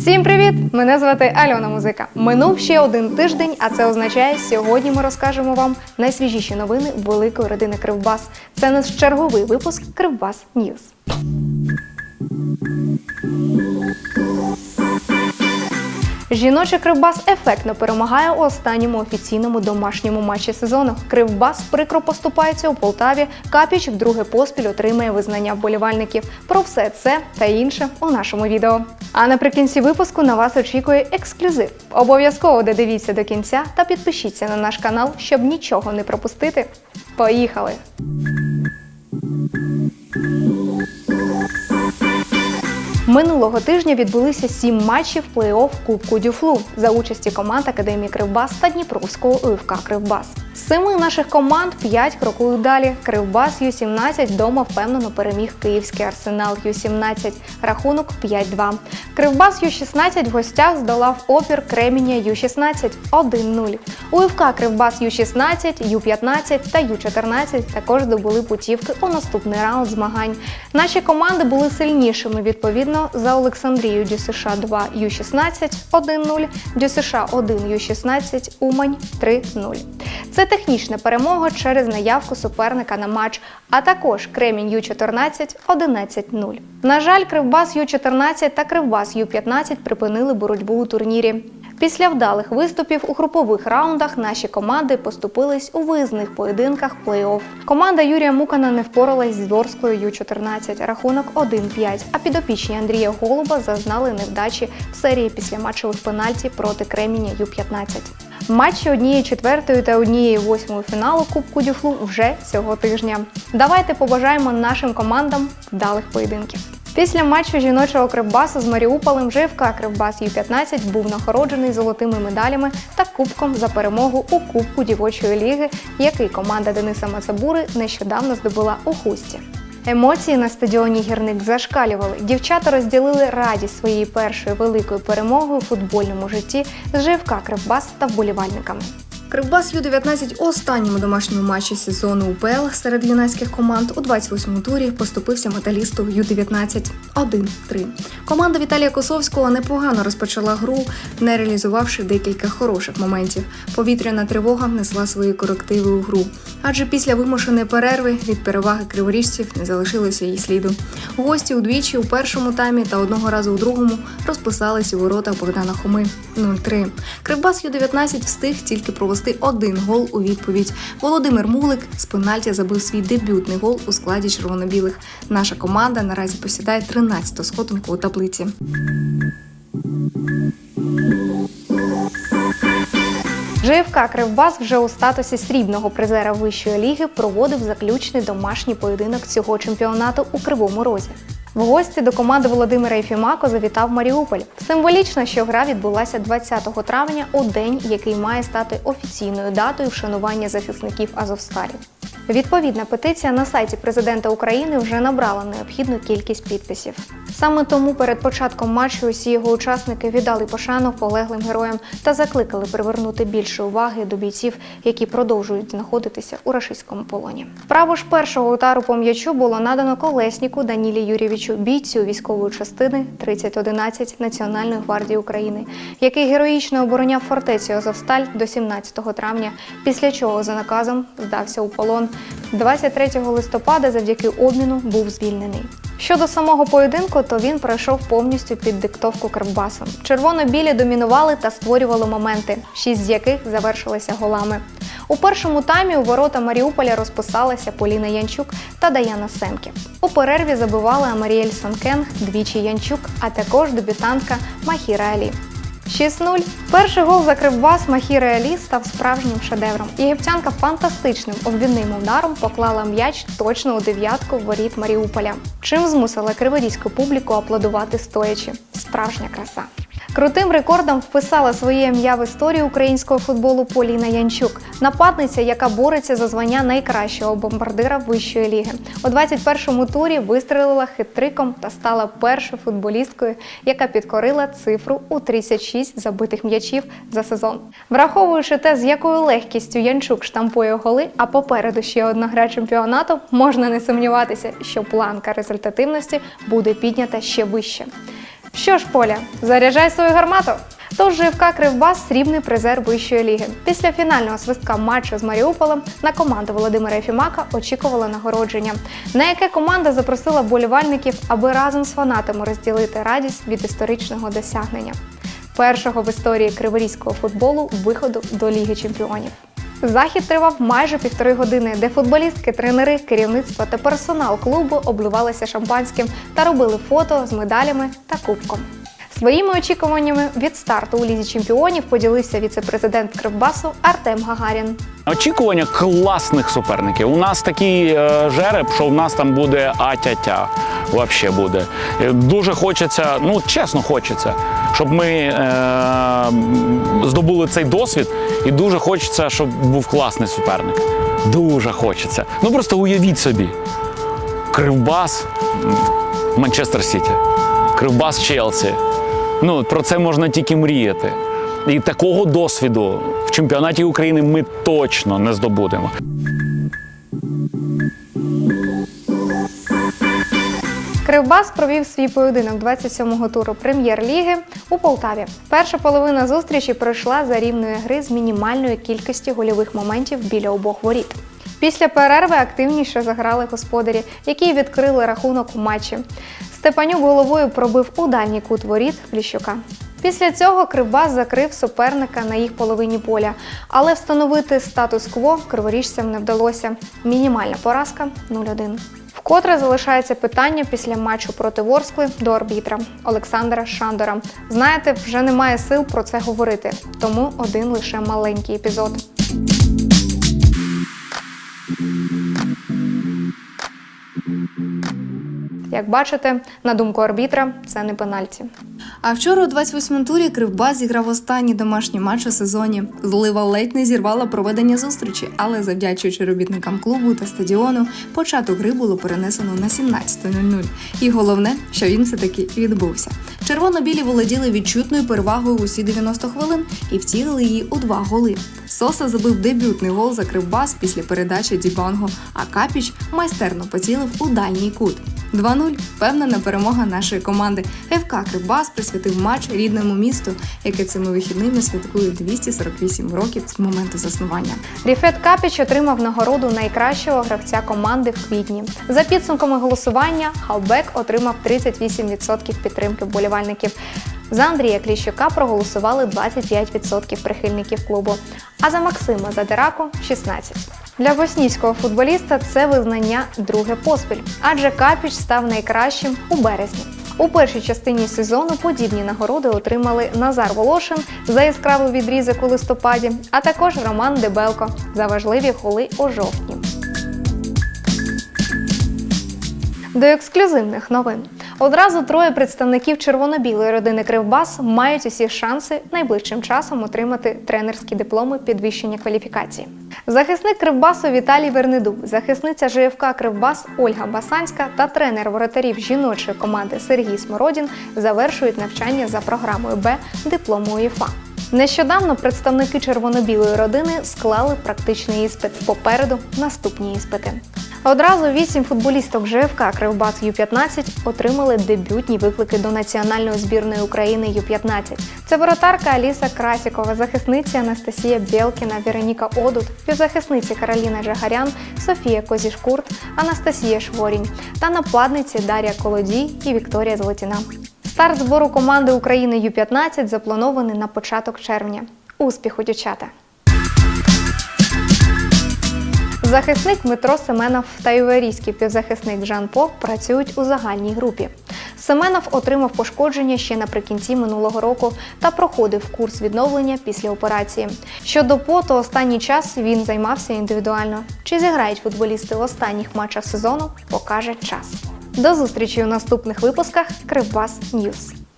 Всім привіт! Мене звати Альона Музика. Минув ще один тиждень, а це означає, сьогодні ми розкажемо вам найсвіжіші новини великої родини Кривбас. Це наш черговий випуск Кривбас Ньюз. Жіночий Кривбас ефектно перемагає у останньому офіційному домашньому матчі сезону. Кривбас прикро поступається у Полтаві. Капіч вдруге поспіль отримає визнання вболівальників. Про все це та інше у нашому відео. А наприкінці випуску на вас очікує ексклюзив. Обов'язково додивіться до кінця та підпишіться на наш канал, щоб нічого не пропустити. Поїхали! Минулого тижня відбулися сім матчів плей-офф Кубку Дюфлу за участі команд Академії Кривбас та Дніпровського УФК Кривбас. Семи наших команд п'ять крокують далі. Кривбас Ю-17 вдома впевнено переміг київський арсенал Ю-17. Рахунок 5-2. Кривбас Ю-16 в гостях здолав опір Креміння Ю-16 1-0. УФК Кривбас Ю-16, Ю-15 та Ю-14 також здобули путівки у наступний раунд змагань. Наші команди були сильнішими відповідно за Олександрію ДЮСШ 2 Ю-16 1-0, ДЮСШ 1 Ю-16 Умань 3-0. Це технічна перемога через наявку суперника на матч, а також Кремінь Ю-14 11-0. На жаль, Кривбас Ю-14 та Кривбас Ю-15 припинили боротьбу у турнірі. Після вдалих виступів у групових раундах наші команди поступились у виїзних поєдинках плей-офф. Команда Юрія Мукана не впоралась з Дворською Ю-14, рахунок 1-5, а підопічні Андрія Голуба зазнали невдачі в серії післяматчевих пенальті проти Креміня Ю-15. Матчі однієї четвертої та однієї восьмої фіналу Кубку Дюфлу вже цього тижня. Давайте побажаємо нашим командам вдалих поєдинків. Після матчу жіночого кривбасу з Маріуполем ЖФК Кривбас Ю-15 був нагороджений золотими медалями та кубком за перемогу у Кубку дівочої ліги, який команда Дениса Мацабури нещодавно здобула у хусті. Емоції на стадіоні гірник зашкалювали. Дівчата розділили радість своєї першої великої перемоги у футбольному житті з ЖФК Кривбас та вболівальниками. Кривбас Ю-19 у останньому домашньому матчі сезону УПЛ серед юнацьких команд у 28-му турі поступився металісту Ю-19 1-3. Команда Віталія Косовського непогано розпочала гру, не реалізувавши декілька хороших моментів. Повітряна тривога внесла свої корективи у гру, адже після вимушеної перерви від переваги криворіжців не залишилося її сліду. Гості удвічі у першому таймі та одного разу у другому розписались у воротах Богдана Хоми 0-3. Кривбас Ю-19 встиг тільки провести один гол у відповідь. Володимир Мулик з пенальті забив свій дебютний гол у складі червоно-білих. Наша команда наразі посідає 13-ту сходинку у таблиці. ЖФК Кривбас вже у статусі срібного призера вищої ліги проводив заключний домашній поєдинок цього чемпіонату у Кривому Розі. В гості до команди Володимира Єфімако завітав Маріуполь. Символічно, що гра відбулася 20 травня у день, який має стати офіційною датою вшанування захисників Азовсталі. Відповідна петиція на сайті президента України вже набрала необхідну кількість підписів. Саме тому перед початком матчу усі його учасники віддали пошану полеглим героям та закликали привернути більше уваги до бійців, які продовжують знаходитися у рашистському полоні. Право ж першого удару по м'ячу було надано колесніку Данілі Юрійовичу, бійцю військової частини 3011 Національної гвардії України, який героїчно обороняв фортецю Азовсталь до 17 травня, після чого за наказом здався у полон. 23 листопада завдяки обміну був звільнений. Щодо самого поєдинку, то він пройшов повністю під диктовку Кривбасу. Червоно-білі домінували та створювали моменти, шість з яких завершилися голами. У першому таймі у ворота Маріуполя розписалися Поліна Янчук та Даяна Семків. У перерві забивали Амаріель Сонкенг, двічі Янчук, а також дебютантка Махіра Алі. 6-0. Перший гол за Кривбас Махі Реалі став справжнім шедевром. Єгиптянка фантастичним обвідним ударом поклала м'яч точно у дев'ятку воріт Маріуполя, чим змусила криворізьку публіку аплодувати стоячи. Справжня краса. Крутим рекордом вписала своє ім'я в історію українського футболу Поліна Янчук, нападниця, яка бореться за звання найкращого бомбардира вищої ліги. У 21-му турі вистрелила хитриком та стала першою футболісткою, яка підкорила цифру у 36 забитих м'ячів за сезон. Враховуючи те, з якою легкістю Янчук штампує голи, а попереду ще одна гра чемпіонату, можна не сумніватися, що планка результативності буде піднята ще вище. Що ж, Поля, заряджай свою гармату. Тож ЖФК Кривбас срібний призер вищої ліги. Після фінального свистка матчу з Маріуполем на команду Володимира Єфімака очікувала нагородження, на яке команда запросила болівальників, аби разом з фанатами розділити радість від історичного досягнення першого в історії криворізького футболу виходу до Ліги Чемпіонів. Захід тривав майже півтори години, де футболістки, тренери, керівництво та персонал клубу обливалися шампанським та робили фото з медалями та кубком. Своїми очікуваннями від старту у лізі чемпіонів поділився віце-президент Кривбасу Артем Гагарін. Очікування класних суперників. У нас такий е, жереб, що в нас там буде атя-тя. Вообще буде. Е, Дуже хочеться, ну чесно хочеться, щоб ми е, здобули цей досвід, і дуже хочеться, щоб був класний суперник. Дуже хочеться. Ну просто уявіть собі. Кривбас Манчестер Сіті, Кривбас Челсі. Ну, про це можна тільки мріяти. І такого досвіду в чемпіонаті України ми точно не здобудемо. Кривбас провів свій поєдинок 27-го туру прем'єр-ліги у Полтаві. Перша половина зустрічі пройшла за рівної гри з мінімальною кількістю гольових моментів біля обох воріт. Після перерви активніше заграли господарі, які відкрили рахунок у матчі. Степанюк головою пробив у дальній кут воріт Ліщука. Після цього Кривбас закрив суперника на їх половині поля, але встановити статус-кво криворіжцям не вдалося. Мінімальна поразка 0-1. Вкотре залишається питання після матчу проти Ворскли до арбітра Олександра Шандора. Знаєте, вже немає сил про це говорити, тому один лише маленький епізод. Як бачите, на думку арбітра, це не пенальті. А вчора у 28-му турі Кривбас зіграв останній домашній матч у сезоні. Злива ледь не зірвала проведення зустрічі, але завдячуючи робітникам клубу та стадіону, початок гри було перенесено на 17.00. І головне, що він все-таки відбувся. Червоно-білі володіли відчутною перевагою усі 90 хвилин і втілили її у два голи. Соса забив дебютний гол за Кривбас після передачі Дібанго, а Капіч майстерно поцілив у дальній кут. 2-0 – впевнена перемога нашої команди. ФК Кривбас присвятив матч рідному місту, яке цими вихідними святкує 248 років з моменту заснування. Ріфет Капіч отримав нагороду найкращого гравця команди в квітні. За підсумками голосування, Халбек отримав 38% підтримки вболівальників. За Андрія Кліщука проголосували 25% прихильників клубу, а за Максима Задираку 16%. Для боснійського футболіста це визнання друге поспіль, адже Капіч став найкращим у березні. У першій частині сезону подібні нагороди отримали Назар Волошин за яскравий відрізок у листопаді, а також Роман Дебелко за важливі голи у жовтні. До ексклюзивних новин. Одразу троє представників червоно-білої родини Кривбас мають усі шанси найближчим часом отримати тренерські дипломи підвищення кваліфікації. Захисник Кривбасу Віталій Вернедуб, захисниця ЖФК Кривбас Ольга Басанська та тренер воротарів жіночої команди Сергій Смородін завершують навчання за програмою Б диплому УЄФА. Нещодавно представники червоно-білої родини склали практичний іспит. Попереду наступні іспити. Одразу вісім футболісток ЖФК Кривбас Ю-15 отримали дебютні виклики до національної збірної України Ю-15. Це воротарка Аліса Красікова, захисниця Анастасія Бєлкіна, Вероніка Одут, півзахисниці Кароліна Джагарян, Софія Козішкурт, Анастасія Шворінь та нападниці Дар'я Колодій і Вікторія Золотіна. Старт збору команди України Ю-15 запланований на початок червня. Успіху, дівчата! Захисник Дмитро Семенов та іверійський півзахисник Жан Поп працюють у загальній групі. Семенов отримав пошкодження ще наприкінці минулого року та проходив курс відновлення після операції. Щодо по, останній час він займався індивідуально. Чи зіграють футболісти в останніх матчах сезону, покаже час. До зустрічі у наступних випусках Кривбас Ньюс.